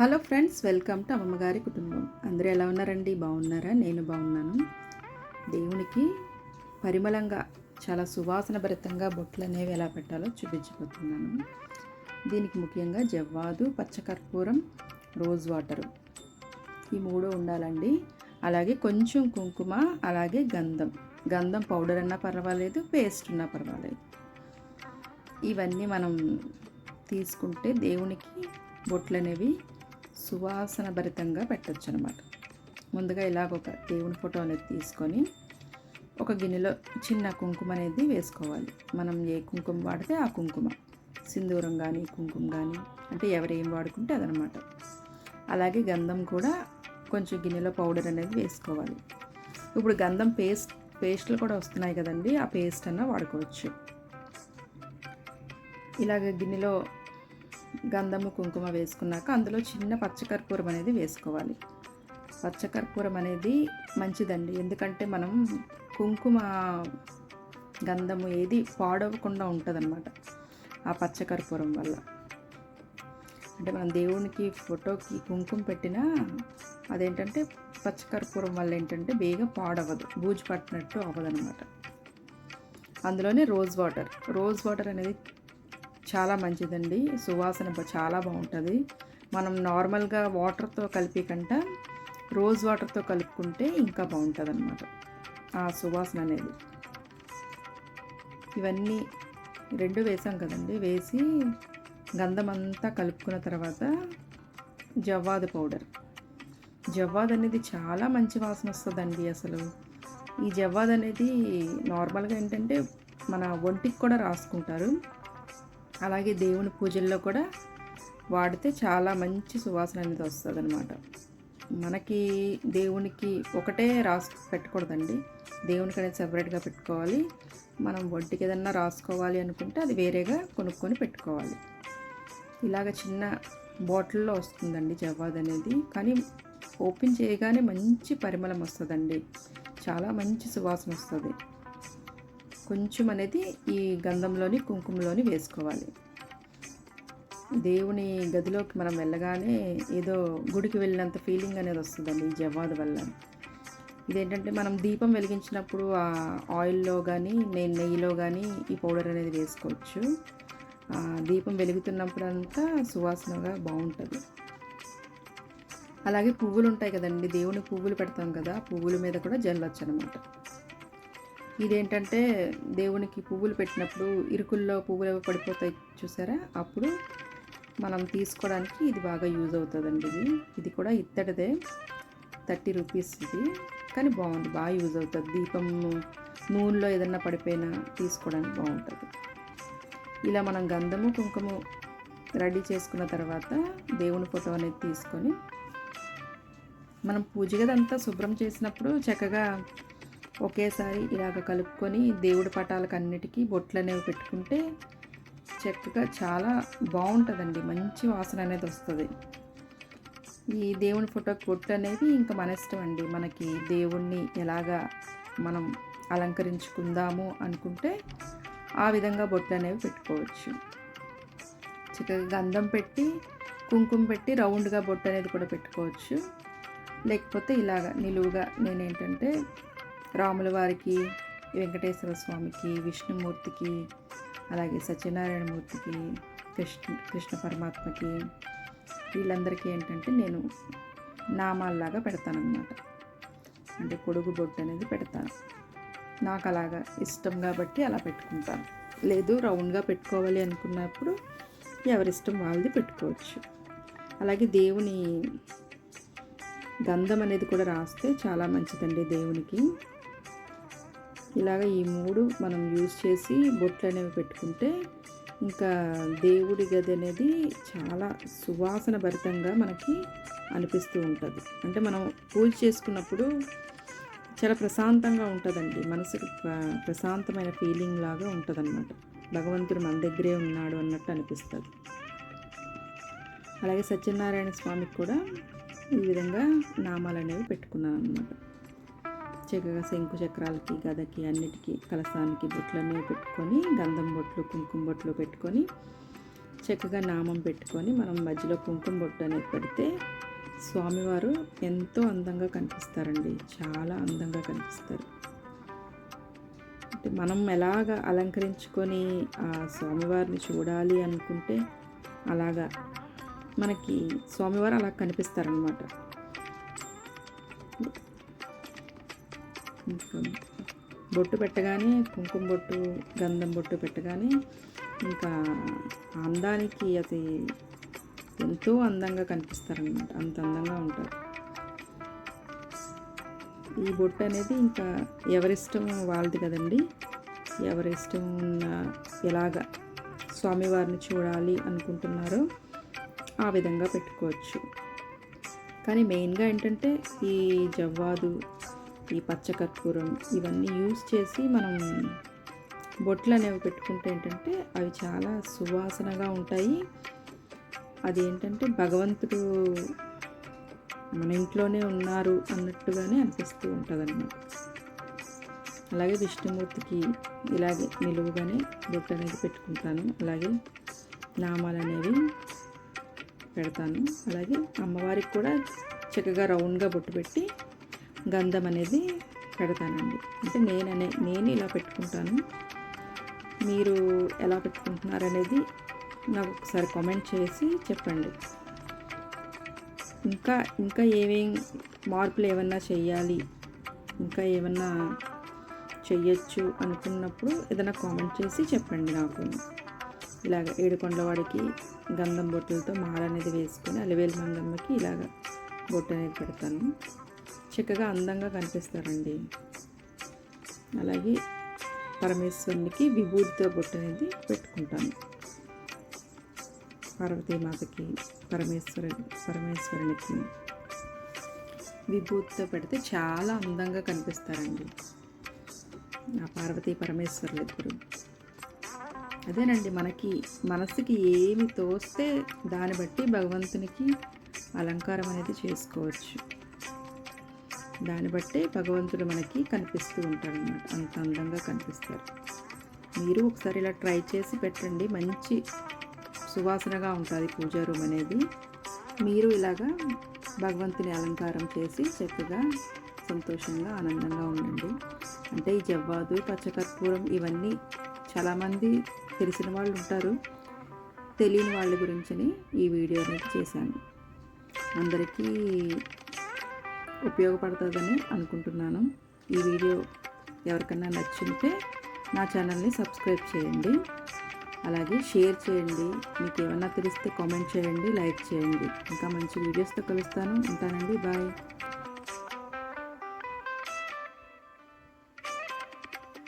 Hello friends welcome to అమ్మగారి కుటుంబం. అందరూ ఎలా ఉన్నారండి? బాగున్నారా? నేను బాగున్నాను. దేవునికి పరిమళంగా చాలా సువాసన భరితంగా బొట్లు అనేవి ఎలా పెట్టాలో చూపించబోతున్నాను. దీనికి ముఖ్యంగా జవ్వాదు పచ్చకర్పూరం రోజ్ వాటరు. ఈ మూడు ఉండాలండి. అలాగే కొంచెం కుంకుమ అలాగే గంధం. గంధం పౌడర్ అన్నా పర్వాలేదు పేస్ట్ ఉన్నా పర్వాలేదు. ఇవన్నీ మనం తీసుకుంటే దేవునికి బొట్లు అనేవి సువాసన భరితంగా పెట్టచ్చు అనమాట ముందుగా ఇలాగ ఒక దేవుని ఫోటో అనేది తీసుకొని ఒక గిన్నెలో చిన్న కుంకుమ అనేది వేసుకోవాలి. మనం ఏ కుంకుమ వాడితే ఆ కుంకుమ. సింధూరం కానీ కుంకుమ కానీ అంటే ఎవరు వాడుకుంటే అదనమాట. అలాగే గంధం కూడా కొంచెం గిన్నెలో పౌడర్ అనేది వేసుకోవాలి. ఇప్పుడు గంధం పేస్ట్ పేస్ట్లు కూడా వస్తున్నాయి కదండి ఆ పేస్ట్ అన్న వాడుకోవచ్చు. ఇలాగ గిన్నెలో గంధము కుంకుమ వేసుకున్నాక అందులో చిన్న పచ్చకర్పూరం అనేది వేసుకోవాలి. పచ్చకర్పూరం అనేది మంచిదండి. ఎందుకంటే మనం కుంకుమ గంధము ఏది పాడవకుండా ఉంటుందన్నమాట ఆ పచ్చకర్పూరం వల్ల. అంటే మనం దేవునికి ఫోటోకి కుంకుమ పెట్టినా అదేంటంటే పచ్చకర్పూరం వల్ల ఏంటంటే బేగా పాడవదు. బూజు పట్టినట్టు అవ్వదనమాట అందులోనే రోజ్ వాటర్. రోజ్ వాటర్ అనేది చాలా మంచిదండి. సువాసన చాలా బాగుంటుంది. మనం నార్మల్గా వాటర్తో కలిపి కంట రోజ్ వాటర్తో కలుపుకుంటే ఇంకా బాగుంటుంది అనమాట ఆ సువాసన అనేది. ఇవన్నీ రెండు వేసాం కదండి. వేసి గంధం అంతా కలుపుకున్న తర్వాత జవ్వాదు పౌడర్. జవ్వాద్ అనేది చాలా మంచి వాసన వస్తుందండి అసలు. ఈ జవ్వాద్ అనేది నార్మల్గా ఏంటంటే మన ఒంటికి కూడా రాసుకుంటారు. అలాగే దేవుని పూజల్లో కూడా వాడితే చాలా మంచి సువాసన అనేది వస్తుంది అనమాట మనకి దేవునికి ఒకటే రాసు పెట్టకూడదండి. దేవునికి అనేది సపరేట్గా పెట్టుకోవాలి. మనం ఒంటికి ఏదన్నా రాసుకోవాలి అనుకుంటే అది వేరేగా కొనుక్కొని పెట్టుకోవాలి. ఇలాగ చిన్న బాటిల్లో వస్తుందండి జవాద్ అనేది. కానీ ఓపెన్ చేయగానే మంచి పరిమళం వస్తుందండి. చాలా మంచి సువాసన వస్తుంది. కొంచెం అనేది ఈ గంధంలోని కుంకుమలోని వేసుకోవాలి. దేవుని గదిలోకి మనం వెళ్ళగానే ఏదో గుడికి వెళ్ళినంత ఫీలింగ్ అనేది వస్తుందండి ఈ జవాదు వల్ల. ఇదేంటంటే మనం దీపం వెలిగించినప్పుడు ఆ ఆయిల్లో కానీ నేను నెయ్యిలో కానీ ఈ పౌడర్ అనేది వేసుకోవచ్చు. దీపం వెలుగుతున్నప్పుడు అంతా సువాసనగా బాగుంటుంది. అలాగే పువ్వులు ఉంటాయి కదండి దేవుని పువ్వులు పెడతాం కదా పువ్వుల మీద కూడా జల్లొచ్చు అనమాట ఇదేంటంటే దేవునికి పువ్వులు పెట్టినప్పుడు ఇరుకుల్లో పువ్వులు అవి పడిపోతాయి చూసారా? అప్పుడు మనం తీసుకోవడానికి ఇది బాగా యూజ్ అవుతుందండి ఇది. ఇది కూడా ఇత్తడిదే. థర్టీ రూపీస్ ఇది. కానీ బాగుంది బాగా యూజ్ అవుతుంది. దీపం నూనెలో ఏదన్నా పడిపోయినా తీసుకోవడానికి బాగుంటుంది. ఇలా మనం గంధము కుంకుమ రెడీ చేసుకున్న తర్వాత దేవుని ఫోటో అనేది తీసుకొని మనం పూజ గదంతా శుభ్రం చేసినప్పుడు చక్కగా ఒకేసారి ఇలాగ కలుపుకొని దేవుడి పటాలకు అన్నిటికీ బొట్లు అనేవి పెట్టుకుంటే చక్కగా చాలా బాగుంటుందండి. మంచి వాసన అనేది వస్తుంది. ఈ దేవుని ఫోటోకి బొట్లు అనేవి ఇంకా మన ఇష్టం అండి. మనకి దేవుణ్ణి ఎలాగా మనం అలంకరించుకుందాము అనుకుంటే ఆ విధంగా బొట్లు అనేవి పెట్టుకోవచ్చు. చక్కగా గంధం పెట్టి కుంకుమ పెట్టి రౌండ్గా బొట్టు అనేది కూడా పెట్టుకోవచ్చు. లేకపోతే ఇలాగ నిలువుగా నేనేంటంటే రాముల వారికి వెంకటేశ్వర స్వామికి విష్ణుమూర్తికి అలాగే సత్యనారాయణ మూర్తికి కృష్ణ కృష్ణ పరమాత్మకి వీళ్ళందరికీ ఏంటంటే నేను నామాల్లాగా పెడతానన్నమాట. అంటే పొడుగు బొట్టు అనేది పెడతాను. నాకు అలాగా ఇష్టం కాబట్టి అలా పెట్టుకుంటాను. లేదు రౌండ్గా పెట్టుకోవాలి అనుకున్నప్పుడు ఎవరిష్టం వాళ్ళది పెట్టుకోవచ్చు. అలాగే దేవుని గంధం అనేది కూడా రాస్తే చాలా మంచిదండి దేవునికి. ఇలాగ ఈ మూడు మనం యూజ్ చేసి బొట్లు అనేవి పెట్టుకుంటే ఇంకా దేవుడి గది అనేది చాలా సువాసన భరితంగా మనకి అనిపిస్తూ ఉంటుంది. అంటే మనం పూజ చేసుకున్నప్పుడు చాలా ప్రశాంతంగా ఉంటుందండి. మనసుకు ప్ర- ప్రశాంతమైన ఫీలింగ్ లాగా ఉంటుందన్నమాట. భగవంతుడు మన దగ్గరే ఉన్నాడు అన్నట్టు అనిపిస్తుంది. అలాగే సత్యనారాయణ స్వామికి కూడా ఈ విధంగా నామాలు అనేవి పెట్టుకున్నాను అనమాట చక్కగా శంకు చక్రాలకి గదకి అన్నిటికీ కలసానికి బొట్లు అనేవి పెట్టుకొని గంధం బొట్లు కుంకుమ బొట్లు పెట్టుకొని చక్కగా నామం పెట్టుకొని మనం మధ్యలో కుంకుమ బొట్టు అనేది పెడితే స్వామివారు ఎంతో అందంగా కనిపిస్తారండి. చాలా అందంగా కనిపిస్తారు. అంటే మనం ఎలాగ అలంకరించుకొని ఆ స్వామివారిని చూడాలి అనుకుంటే అలాగా మనకి స్వామివారు అలా కనిపిస్తారనమాట బొట్టు పెట్టగానే కుంకుమ బొట్టు గంధం బొట్టు పెట్టగానే ఇంకా అందానికి అది ఎంతో అందంగా కనిపిస్తారనమాట అంత అందంగా ఉంటారు. ఈ బొట్టు అనేది ఇంకా ఎవరిష్టం వాళ్ళది కదండి. ఎవరిష్టం ఉన్న ఎలాగ స్వామివారిని చూడాలి అనుకుంటున్నారో ఆ విధంగా పెట్టుకోవచ్చు. కానీ మెయిన్గా ఏంటంటే ఈ జవ్వాదు ఈ పచ్చకర్పూరం ఇవన్నీ యూస్ చేసి మనం బొట్లు అనేవి పెట్టుకుంటే ఏంటంటే అవి చాలా సువాసనగా ఉంటాయి. అది ఏంటంటే భగవంతుడు మన ఇంట్లోనే ఉన్నారు అన్నట్టుగానే అనిపిస్తూ ఉంటుందన్నమాట. అలాగే విష్ణుమూర్తికి ఇలాగే నిలువుగానే బొట్టు అనేది పెట్టుకుంటాను. అలాగే నామాలు అనేవి పెడతాను. అలాగే అమ్మవారికి కూడా చక్కగా రౌండ్గా బొట్టు పెట్టి గంధం అనేది పెడతానండి. అంటే నేను అనే నేను ఇలా పెట్టుకుంటాను. మీరు ఎలా పెట్టుకుంటున్నారు అనేది నాకు ఒకసారి కామెంట్ చేసి చెప్పండి. ఇంకా ఇంకా ఏమేం మార్పులు ఏమన్నా చేయాలి ఇంకా ఏమన్నా చెయ్యొచ్చు అనుకున్నప్పుడు ఏదైనా కామెంట్ చేసి చెప్పండి నాకు. ఇలాగ ఏడుకొండవాడికి గంధం బొట్టులతో మాల అనేది వేసుకొని అలివేలు మంగమ్మకి ఇలాగ బొట్టు అనేది పెడతాను. చక్కగా అందంగా కనిపిస్తారండి. అలాగే పరమేశ్వరునికి విభూతితో బొట్టు అనేది పెట్టుకుంటాను. పార్వతీమాతకి పరమేశ్వరు పరమేశ్వరునికి విభూతితో పెడితే చాలా అందంగా కనిపిస్తారండి. ఆ పార్వతీ పరమేశ్వరులు ఇద్దరు. అదేనండి మనకి మనసుకి ఏమి తోస్తే దాన్ని బట్టి భగవంతునికి అలంకారం అనేది చేసుకోవచ్చు. దాన్ని బట్టే భగవంతుడు మనకి కనిపిస్తూ ఉంటాడనమాట అంత అందంగా కనిపిస్తారు. మీరు ఒకసారి ఇలా ట్రై చేసి పెట్టండి. మంచి సువాసనగా ఉంటుంది పూజా రూమ్ అనేది. మీరు ఇలాగా భగవంతుని అలంకారం చేసి చక్కగా సంతోషంగా ఆనందంగా ఉండండి. అంటే ఈ జవ్వాదు పచ్చకర్పూరం ఇవన్నీ చాలామంది తెలిసిన వాళ్ళు ఉంటారు. తెలియని వాళ్ళ గురించిని ఈ వీడియో అనేది చేశాను. అందరికీ ఉపయోగపడుతుందని అనుకుంటున్నాను. ఈ వీడియో ఎవరికన్నా నచ్చుంటే నా ఛానల్ని సబ్స్క్రైబ్ చేయండి. అలాగే షేర్ చేయండి. మీకు ఏమన్నా తెలిస్తే కామెంట్ చేయండి లైక్ చేయండి. ఇంకా మంచి వీడియోస్తో కలుస్తాను. ఉంటానండి. బాయ్.